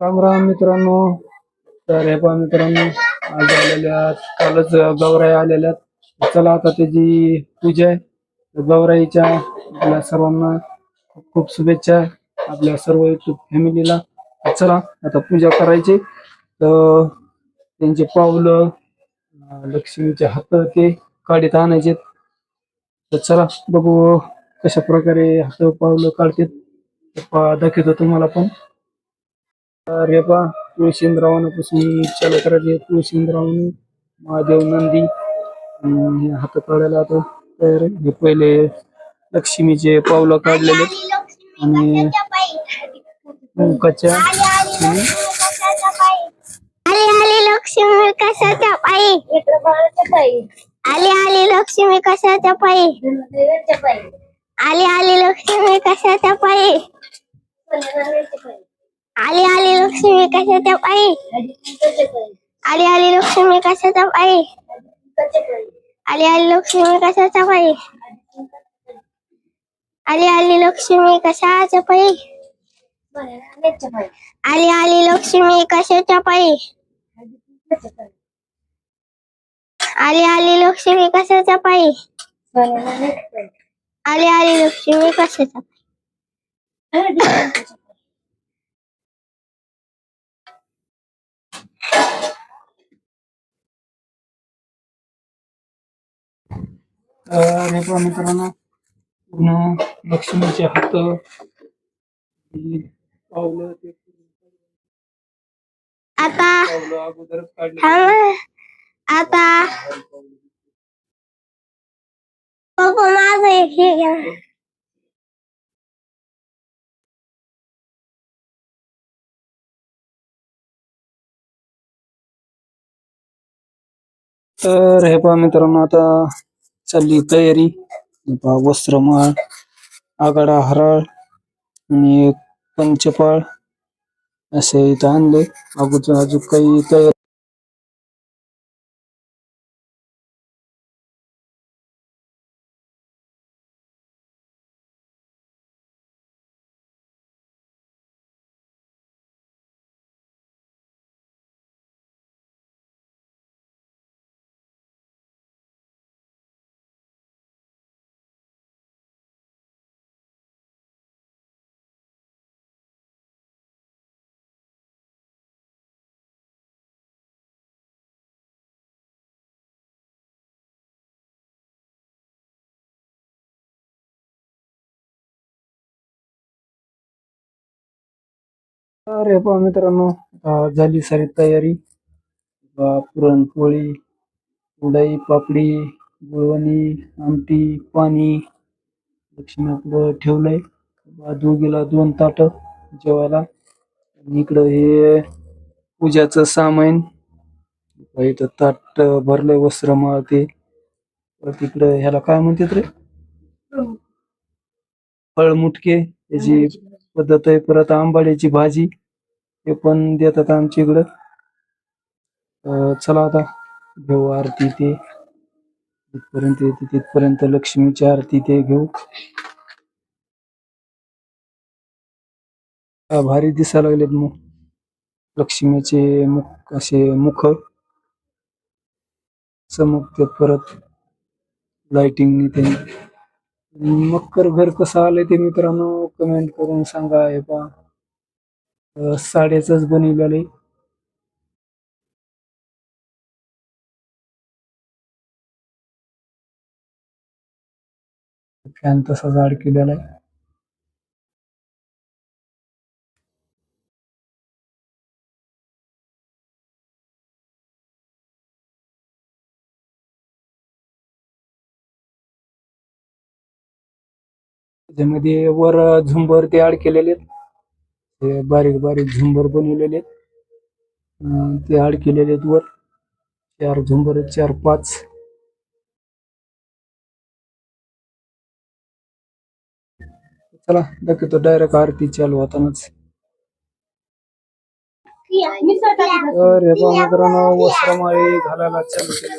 राम राम मित्रांनो. तर हे पहा मित्रांनो आज आलेल्या कालच गौराई आलेल्या चला आता त्याची पूजा आहे. गौराईच्या आपल्या सर्वांना खूप खूप शुभेच्छा आपल्या सर्व युट्यूब फॅमिलीला चला आता पूजा करायची. तर त्यांचे पावलं अं, लक्ष्मीचे हात ते काढीत आणायचे तर चला बघू कशा प्रकारे हात पावलं काढतात दाखवतो तुम्हाला पण. अरे बा तुळशींद्रावणापासून चालू करायचे तुळशींद्रावण महादेव नंदी. हात काढायला आता तर हे पहिले लक्ष्मीचे पावलं काढलेले. आणि मुखाच्या आणि आली आली लक्ष्मी कशाच्या पायी. आली आली लक्ष्मी कशाच्या पायी. आली आली लक्ष्मी कशाच्या पायी. आली आली लक्ष्मी कशाच्या पायी आली आली लक्ष्मी कशाच्या पायी आली आली लक्ष्मी कशाच्या पायी आली आली लक्ष्मी कशाच्या पायी आली आली लक्ष्मी कशाच्या पायी आली आली लक्ष्मी कशाच्या पायी आली आली लक्ष्मी कशाच्या अरे पहा मित्रांनो पूर्ण लक्ष्मीचे हात. ही पावलं ते आता अगोदरच काढले आता माझं हे तर हे पहा मित्रांनो आता चालली तयारी. पहा वस्त्रमाळ आगाडा हराळ आणि पंचपाळ असे इथं आणले. अगोदर अजून काही तयारी हे पहा मित्रांनो झाली सारी तयारी. बा- पुरणपोळी उडाई पापडी गुळवणी आमटी पाणी लक्ष्मी आपलं ठेवलंय. दोघीला दोन ताट जेवायला. आणि इकडं हे पूजाचं सामान. इथं ताट भरलंय वस्त्रमाळ ते परत इकडं ह्याला काय म्हणतात रे? फळमुटके त्याची पद्धत आहे. परत आंबाड्याची भाजी हे पण देतात आमच्या इकडं अं, चला आता घेऊ आरती ते. तिथपर्यंत येते तिथपर्यंत लक्ष्मीची आरती ते घेऊ. हा, भारी दिसायला लागलेत मग. लक्ष्मीचे मुख असे मुख चमकतात परत. लाइटिंग ते. मकर घर कसं आलंय ते मित्रांनो कमेंट करून सांगा हे पा साड्याच बनवलेलं आहे. फॅन तसाच अडकलेला आहे. त्याच्यामध्ये वर झुंबर ते ऍड केलेले आहेत. ते बारीक बारीक झुंबर बनवलेले आहेत. अं, ते ऍड केलेले आहेत वर. चार झुंबर चार पाच. चला दाखवतो डायरेक्ट आरती चालू होतानाच. तर हे मित्रांनो वस्त्रमाळी घालायला चालू केले.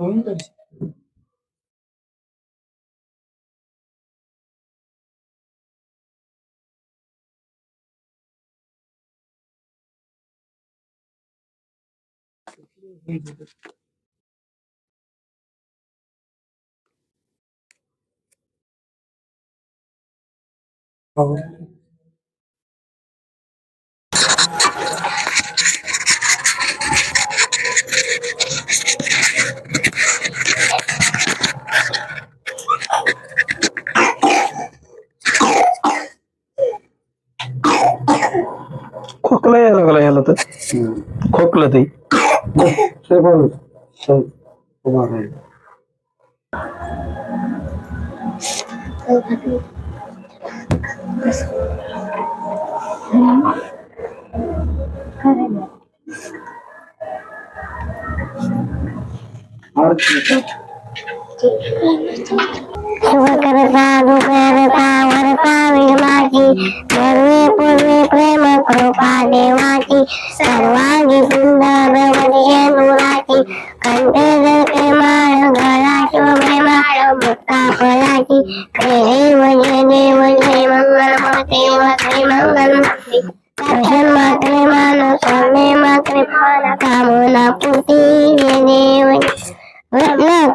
노인들이 어. खोकलं ते. शुभकरता दुपरता वरता विघ्नाची सर्वे पूर्वे प्रेम कृपा देवाची सर्वांगी सुंदर म्हणजे मुलाची कंठे जळके माळ गळा शोभे माळ मुक्ता फळाची देव म्हणजे देव जय मंगल मूर्ती मंगल मूर्ती दर्शन मात्रे मान सोने मात्रे मान कामना पूर्ती जय देव हार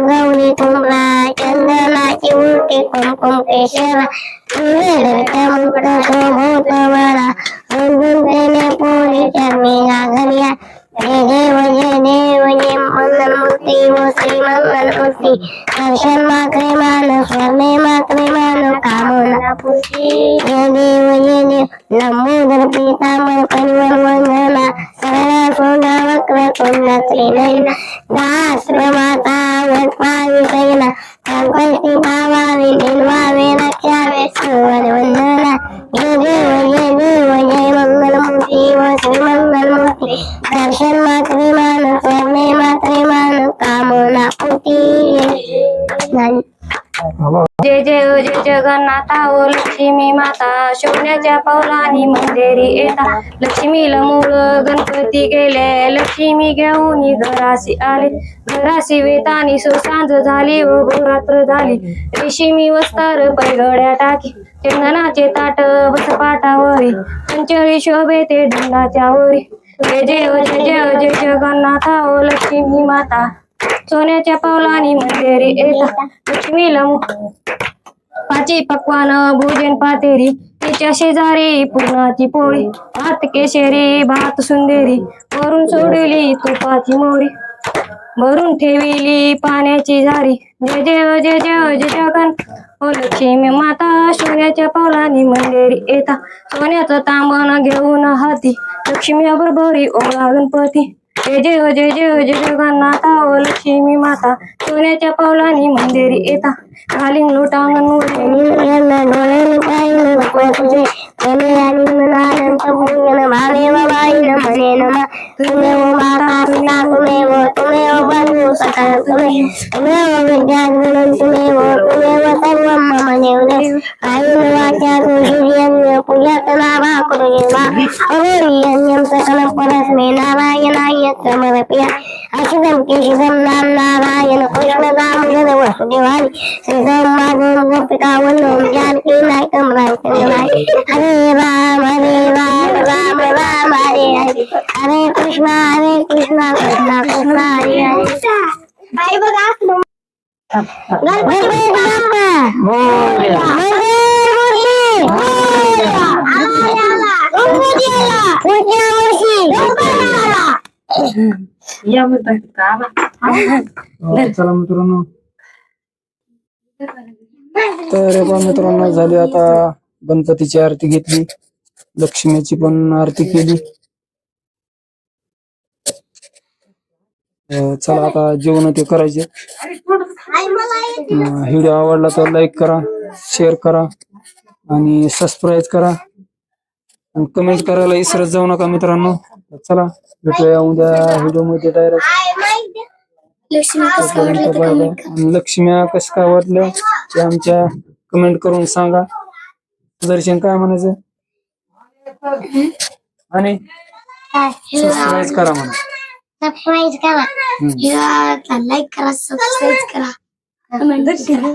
गौरी चंदनाची उलटी कुमकुम केशरा सुंदरच्या मुक्त शोभूत वरा रुंदून तेने पोळी चरणी घागरिया जय देव जय देव जय मंगल मूर्ती व श्री मंगल मूर्ती दर्शन मात्रे मान स्वर्णे मात्रे मान कामना దర్శనం जय जगन्नाथा ओ लक्ष्मी माता. सोन्याच्या पावलानी मंदिरी येता. लक्ष्मीला मूळ गणपती गेले. लक्ष्मी घेऊन घराशी आले. घराशी वेतानी सुसांज झाली व गोरात्र झाली. रेशिमी वस्तार पैगड्या टाकी. चंदनाचे ताट बस पाटावरी पंचळी शोभे ते ढंगाच्या वरी जय जय जय जय जय जगन्नाथा ओ लक्ष्मी माता. सोन्याच्या पावलानी मंदिरी येता. लक्ष्मीला मु- पाची पक्वान भोजन पातेरी. तिच्या शेजारी पुरणाची पोळी भात केशरी भात सुंदेरी. वरून सोडली तुपाची मोरी. भरून ठेविली पाण्याची झारी. जय जय जय जय जय जगन. ओ लक्ष्मी माता सोन्याच्या पावलाने मंदिरी येता. सोन्याचं तांबण घेऊन हाती. लक्ष्मी बरोबरी ओळा गणपती जय जय जय जय जय जगन्नाथा ओ लक्ष्मी माता सोन्याच्या पावलानी मंदिरी येता. घालीन लोटांगण डोळे तुझे तुझे आणि मनानंत समर्पया अशिदं केशिदं नाम नारायण कृष्ण दामोदर वसुदेवानि श्रीधं माधवं गोपिका वल्लभं जानकी नायकं रामचंद्राय हरे राम हरे राम राम राम हरे हरे हरे कृष्ण हरे कृष्ण कृष्ण कृष्ण हरे हरे आई बघा गणपती बाप्पा मोरया. मंगळमूर्ती आला आला गणपती आला पुढच्या वर्षी गणपती आला अं, चला मित्रांनो तर मित्रांनो झाली आता गणपतीची आरती घेतली. लक्ष्मीची पण आरती केली. चला आता जेवण ते करायचे. व्हिडिओ आवडला तर लाईक करा शेअर करा आणि सबस्क्राईब करा. आणि कमेंट करायला विसरत जाऊ नका मित्रांनो. चला भेटूया उद्या व्हिडिओमध्ये डायरेक्ट आणि लक्ष्म्या कसं काय वाटलं? ते आमच्या कमेंट करून सांगा. दर्शन काय म्हणायचं? आणि सबस्क्राईब करा म्हणा. सबस्क्राईब करा. लाईक करा सबस्क्राईब करा कमेंट करा.